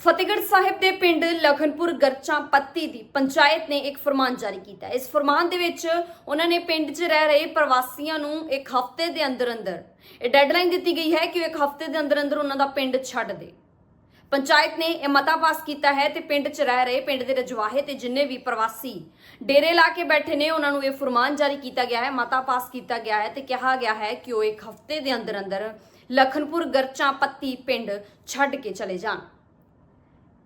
ਫਤਿਹਗੜ੍ਹ ਸਾਹਿਬ ਦੇ ਪਿੰਡ ਲਖਨਪੁਰ ਗਰਚਾਂ ਪੱਤੀ ਦੀ ਪੰਚਾਇਤ ਨੇ ਇੱਕ ਫਰਮਾਨ ਜਾਰੀ ਕੀਤਾ ਇਸ ਫਰਮਾਨ ਦੇ ਵਿੱਚ ਉਹਨਾਂ ਨੇ ਪਿੰਡ 'ਚ ਰਹਿ ਰਹੇ ਪ੍ਰਵਾਸੀਆਂ ਨੂੰ ਇੱਕ ਹਫ਼ਤੇ ਦੇ ਅੰਦਰ ਅੰਦਰ ਇਹ ਡੈਡਲਾਈਨ ਦਿੱਤੀ ਗਈ ਹੈ ਕਿ ਉਹ ਇੱਕ ਹਫ਼ਤੇ ਦੇ ਅੰਦਰ ਅੰਦਰ ਉਹਨਾਂ ਦਾ ਪਿੰਡ ਛੱਡ ਦੇ। ਪੰਚਾਇਤ ਨੇ ਇਹ ਮਤਾ ਪਾਸ ਕੀਤਾ ਹੈ ਤੇ ਪਿੰਡ 'ਚ ਰਹਿ ਰਹੇ ਪਿੰਡ ਦੇ ਰਜਵਾਹੇ ਤੇ ਜਿੰਨੇ ਵੀ ਪ੍ਰਵਾਸੀ ਡੇਰੇ ਲਾ ਕੇ ਬੈਠੇ ਨੇ, ਉਹਨਾਂ ਨੂੰ ਇਹ ਫਰਮਾਨ ਜਾਰੀ ਕੀਤਾ ਗਿਆ ਹੈ, ਮਤਾ ਪਾਸ ਕੀਤਾ ਗਿਆ ਹੈ ਤੇ ਕਿਹਾ ਗਿਆ ਹੈ ਕਿ ਉਹ ਇੱਕ ਹਫ਼ਤੇ ਦੇ ਅੰਦਰ ਅੰਦਰ ਲਖਨਪੁਰ ਗਰਚਾਂ ਪੱਤੀ ਪਿੰਡ ਛੱਡ ਕੇ ਚਲੇ ਜਾਣ।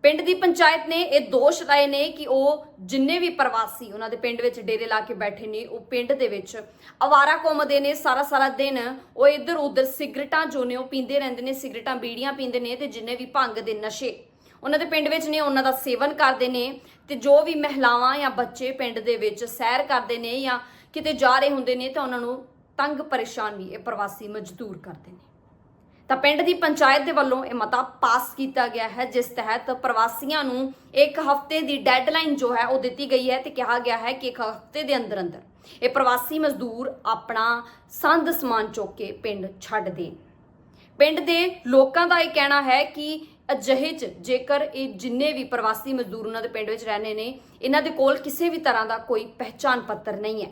ਪਿੰਡ ਦੀ ਪੰਚਾਇਤ ਨੇ ਇਹ ਦੋਸ਼ ਲਾਏ ਨੇ ਕਿ ਉਹ ਜਿੰਨੇ ਵੀ ਪ੍ਰਵਾਸੀ ਉਹਨਾਂ ਦੇ ਪਿੰਡ ਵਿੱਚ ਡੇਰੇ ਲਾ ਕੇ ਬੈਠੇ ਨੇ, ਉਹ ਪਿੰਡ ਦੇ ਵਿੱਚ ਅਵਾਰਾ ਘੁੰਮਦੇ ਨੇ, ਸਾਰਾ ਸਾਰਾ ਦਿਨ ਉਹ ਇੱਧਰ ਉੱਧਰ ਸਿਗਰਟਾਂ ਜੋ ਨੇ ਉਹ ਪੀਂਦੇ ਰਹਿੰਦੇ ਨੇ, ਸਿਗਰਟਾਂ ਬੀੜੀਆਂ ਪੀਂਦੇ ਨੇ ਤੇ ਜਿੰਨੇ ਵੀ ਭੰਗ ਦੇ ਨਸ਼ੇ ਉਹਨਾਂ ਦੇ ਪਿੰਡ ਵਿੱਚ ਨੇ, ਉਹਨਾਂ ਦਾ ਸੇਵਨ ਕਰਦੇ ਨੇ ਤੇ ਜੋ ਵੀ ਮਹਿਲਾਵਾਂ ਜਾਂ ਬੱਚੇ ਪਿੰਡ ਦੇ ਵਿੱਚ ਸੈਰ ਕਰਦੇ ਨੇ ਜਾਂ ਕਿਤੇ ਜਾ ਰਹੇ ਹੁੰਦੇ ਨੇ ਤਾਂ ਉਹਨਾਂ ਨੂੰ ਤੰਗ ਪਰੇਸ਼ਾਨ ਵੀ ਇਹ ਪ੍ਰਵਾਸੀ ਮਜ਼ਦੂਰ ਕਰਦੇ ਨੇ। ਤਾਂ ਪਿੰਡ ਦੀ ਪੰਚਾਇਤ ਦੇ ਵੱਲੋਂ ਇਹ ਮਤਾ ਪਾਸ ਕੀਤਾ ਗਿਆ ਹੈ, ਜਿਸ ਤਹਿਤ ਪ੍ਰਵਾਸੀਆਂ ਨੂੰ ਇੱਕ ਹਫ਼ਤੇ ਦੀ ਡੈਡਲਾਈਨ ਜੋ ਹੈ ਉਹ ਦਿੱਤੀ ਗਈ ਹੈ ਤੇ ਕਿਹਾ ਗਿਆ ਹੈ ਕਿ ਇੱਕ ਹਫ਼ਤੇ ਦੇ ਅੰਦਰ ਅੰਦਰ ਇਹ ਪ੍ਰਵਾਸੀ ਮਜ਼ਦੂਰ ਆਪਣਾ ਸੰਦ ਸਮਾਨ ਚੁੱਕ ਕੇ ਪਿੰਡ ਛੱਡ ਦੇਣ। ਪਿੰਡ ਦੇ ਲੋਕਾਂ ਦਾ ਇਹ ਕਹਿਣਾ ਹੈ ਕਿ ਅਜਿਹੇ ਚ ਜੇਕਰ ਇਹ ਜਿੰਨੇ ਵੀ ਪ੍ਰਵਾਸੀ ਮਜ਼ਦੂਰ ਉਹਨਾਂ ਦੇ ਪਿੰਡ ਵਿੱਚ ਰਹਿੰਦੇ ਨੇ, ਇਹਨਾਂ ਦੇ ਕੋਲ ਕਿਸੇ ਵੀ ਤਰ੍ਹਾਂ ਦਾ ਕੋਈ ਪਹਿਚਾਣ ਪੱਤਰ ਨਹੀਂ ਹੈ।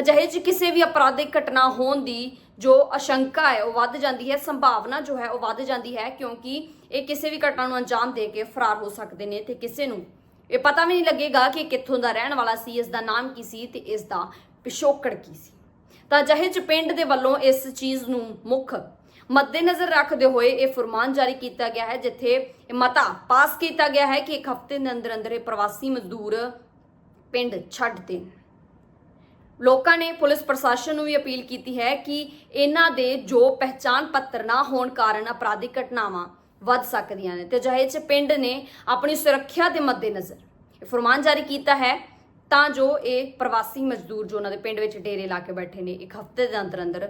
ਅਜਿਹੇ ਚ ਕਿਸੇ ਵੀ ਅਪਰਾਧਿਕ ਘਟਨਾ ਹੋਣ ਦੀ ਜੋ ਆਸ਼ੰਕਾ ਹੈ, ਉਹ ਵੱਧ ਜਾਂਦੀ ਹੈ, ਸੰਭਾਵਨਾ ਜੋ ਹੈ, ਉਹ ਵੱਧ ਜਾਂਦੀ ਹੈ, ਕਿਉਂਕਿ ਇਹ ਕਿਸੇ ਵੀ ਘਟਨਾ ਨੂੰ ਅੰਜਾਮ ਦੇ ਕੇ ਫਰਾਰ ਹੋ ਸਕਦੇ ਨੇ ਤੇ ਕਿਸੇ ਨੂੰ। ਇਹ ਪਤਾ ਵੀ ਨਹੀਂ ਲੱਗੇਗਾ ਕਿ ਕਿੱਥੋਂ ਦਾ ਰਹਿਣ ਵਾਲਾ ਸੀ, ਇਸ ਦਾ ਨਾਮ ਕੀ ਸੀ ਤੇ ਇਸ ਦਾ ਪਿਛੋਕੜ ਕੀ ਸੀ। ਤਾਂ ਅਜਿਹੇ ਚ ਪਿੰਡ ਦੇ ਵੱਲੋਂ ਇਸ ਚੀਜ਼ ਨੂੰ ਮੁੱਖ ਮੱਦੇਨਜ਼ਰ ਰੱਖਦੇ ਹੋਏ ਇਹ ਫਰਮਾਨ ਜਾਰੀ ਕੀਤਾ ਗਿਆ ਹੈ, ਜਿੱਥੇ ਇਹ ਮਤਾ ਪਾਸ ਕੀਤਾ ਗਿਆ ਹੈ ਕਿ ਇੱਕ ਹਫ਼ਤੇ ਦੇ ਅੰਦਰ ਅੰਦਰ ਇਹ ਪ੍ਰਵਾਸੀ ਮਜ਼ਦੂਰ ਪਿੰਡ ਛੱਡ ਦੇਣ। ਲੋਕਾਂ ਨੇ ਪੁਲਿਸ ਪ੍ਰਸ਼ਾਸਨ ਨੂੰ ਵੀ ਅਪੀਲ ਕੀਤੀ ਹੈ ਕਿ ਇਹਨਾਂ ਦੇ ਜੋ ਪਹਿਚਾਣ ਪੱਤਰ ਨਾ ਹੋਣ ਕਾਰਨ ਅਪਰਾਧਿਕ ਘਟਨਾਵਾਂ ਵੱਧ ਸਕਦੀਆਂ ਨੇ ਤੇ ਅਜਿਹੇ ਚ ਪਿੰਡ ਨੇ ਆਪਣੀ ਸੁਰੱਖਿਆ ਦੇ ਮੱਦੇਨਜ਼ਰ ਇਹ ਫਰਮਾਨ ਜਾਰੀ ਕੀਤਾ ਹੈ ਤਾਂ ਜੋ ਇਹ ਪ੍ਰਵਾਸੀ ਮਜ਼ਦੂਰ ਜੋ ਉਹਨਾਂ ਦੇ ਪਿੰਡ ਵਿੱਚ ਡੇਰੇ ਲਾ ਕੇ ਬੈਠੇ ਨੇ, ਇੱਕ ਹਫ਼ਤੇ ਦੇ ਅੰਦਰ ਅੰਦਰ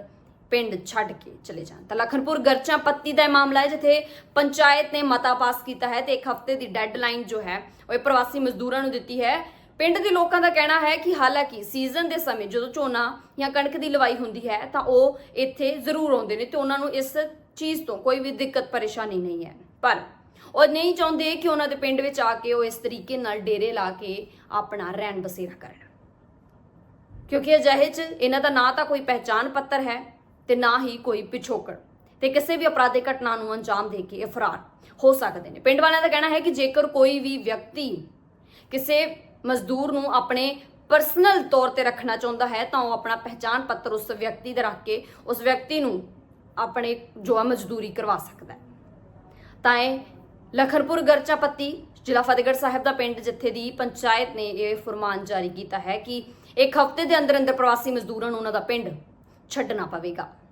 ਪਿੰਡ ਛੱਡ ਕੇ ਚਲੇ ਜਾਣ। ਤਾਂ ਲਖਨਪੁਰ ਗਰਚਾ ਪੱਤੀ ਦਾ ਇਹ ਮਾਮਲਾ ਹੈ, ਜਿੱਥੇ ਪੰਚਾਇਤ ਨੇ ਮਤਾ ਪਾਸ ਕੀਤਾ ਹੈ ਤੇ ਇੱਕ ਹਫ਼ਤੇ ਦੀ ਡੈਡਲਾਈਨ ਜੋ ਹੈ, ਉਹ ਇਹ ਪ੍ਰਵਾਸੀ ਮਜ਼ਦੂਰਾਂ ਨੂੰ ਦਿੱਤੀ ਹੈ। ਪਿੰਡ ਦੇ ਲੋਕਾਂ ਦਾ ਕਹਿਣਾ ਹੈ ਕਿ ਹਾਲਾਂਕਿ ਸੀਜ਼ਨ ਦੇ ਸਮੇਂ ਜਦੋਂ ਝੋਨਾ ਜਾਂ ਕਣਕ ਦੀ ਲਵਾਈ ਹੁੰਦੀ ਹੈ, ਤਾਂ ਉਹ ਇੱਥੇ ਜ਼ਰੂਰ ਆਉਂਦੇ ਨੇ ਤੇ ਉਹਨਾਂ ਨੂੰ ਇਸ ਚੀਜ਼ ਤੋਂ ਕੋਈ ਵੀ ਦਿੱਕਤ, ਪਰੇਸ਼ਾਨੀ ਨਹੀਂ ਹੈ। ਪਰ ਉਹ ਨਹੀਂ ਚਾਹੁੰਦੇ ਕਿ ਉਹਨਾਂ ਦੇ ਪਿੰਡ ਵਿੱਚ ਆ ਕੇ ਉਹ ਇਸ ਤਰੀਕੇ ਨਾਲ ਡੇਰੇ ਲਾ ਕੇ ਆਪਣਾ ਰਹਿਣ ਬਸੇਰਾ ਕਰਨ। ਕਿਉਂਕਿ ਅਜਿਹੇ 'ਚ ਇਹਨਾਂ ਦਾ ਨਾ ਤਾਂ ਕੋਈ ਪਹਿਚਾਣ ਪੱਤਰ ਹੈ ਤੇ ਨਾ ਹੀ ਕੋਈ ਪਿਛੋਕੜ ਤੇ ਕਿਸੇ ਵੀ ਅਪਰਾਧਿਕ ਘਟਨਾ ਨੂੰ ਅੰਜਾਮ ਦੇ ਕੇ ਇਹ ਫਰਾਰ ਹੋ ਸਕਦੇ ਨੇ। ਪਿੰਡ ਵਾਲਿਆਂ ਦਾ ਕਹਿਣਾ ਹੈ ਕਿ ਜੇਕਰ ਕੋਈ ਵੀ ਵਿਅਕਤੀ ਕਿਸੇ ਮਜ਼ਦੂਰ ਨੂੰ ਆਪਣੇ ਪਰਸਨਲ ਤੌਰ ਤੇ ਰੱਖਣਾ ਚਾਹੁੰਦਾ ਹੈ, ਤਾਂ ਉਹ ਆਪਣਾ ਪਹਿਚਾਣ ਪੱਤਰ ਉਸ ਵਿਅਕਤੀ ਦਾ ਰੱਖ ਕੇ ਉਸ ਵਿਅਕਤੀ ਨੂੰ ਆਪਣੇ ਜੋ ਹੈ ਮਜ਼ਦੂਰੀ ਕਰਵਾ ਸਕਦਾ ਹੈ। ਤਾਂ ਇਹ ਲਖਨਪੁਰ ਗਰਚਾਪੱਤੀ ਜ਼ਿਲ੍ਹਾ ਫਤਿਹਗੜ੍ਹ ਸਾਹਿਬ ਦਾ ਪਿੰਡ ਜਿੱਥੇ ਦੀ ਪੰਚਾਇਤ ਨੇ ਇਹ ਫਰਮਾਨ ਜਾਰੀ ਕੀਤਾ ਹੈ ਕਿ ਇੱਕ ਹਫ਼ਤੇ ਦੇ ਅੰਦਰ ਅੰਦਰ ਪ੍ਰਵਾਸੀ ਮਜ਼ਦੂਰਾਂ ਨੂੰ ਉਹਨਾਂ ਦਾ ਪਿੰਡ ਛੱਡਣਾ ਪਵੇਗਾ।